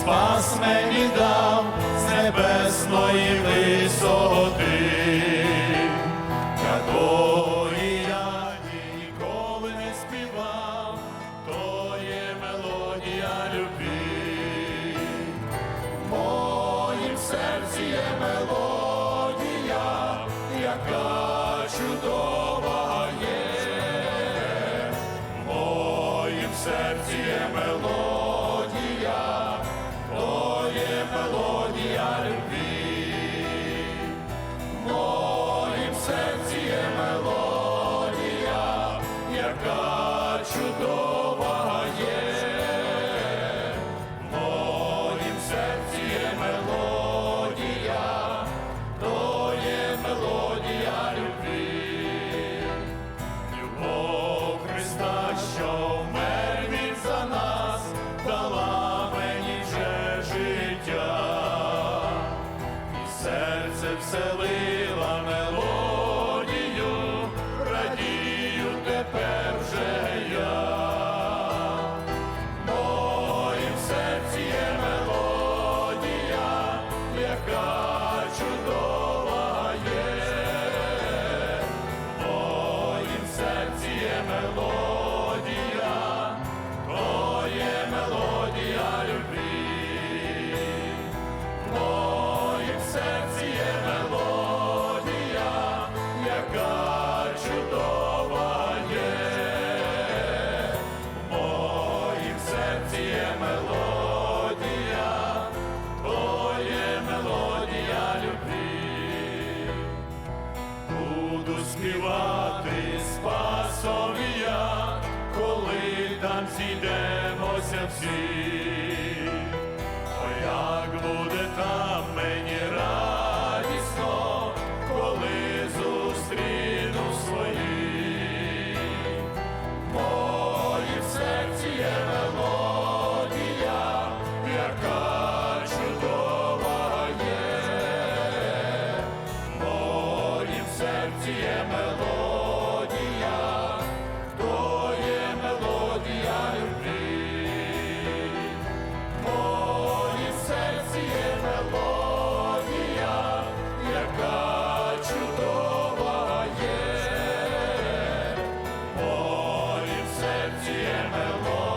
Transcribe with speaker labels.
Speaker 1: спас мені дав з небесної висоти. Якої я ніколи не співав, то є мелодія любві. В серці є мелодія, яка чудова є. В моїм серці є мелодія, яка чудова є. В моїм серці є мелодія, то є мелодія любві. Любов Христа, що вмер він за нас, дала мені вже життя, і серце вселила серці мелодія, твоє мелодія любви, Буду співати спасом я, коли там зійдемося всі. є мелодія, то є мелодія любви, Мої серці є мелодія, яка чудова є, Мої серці є мелодія.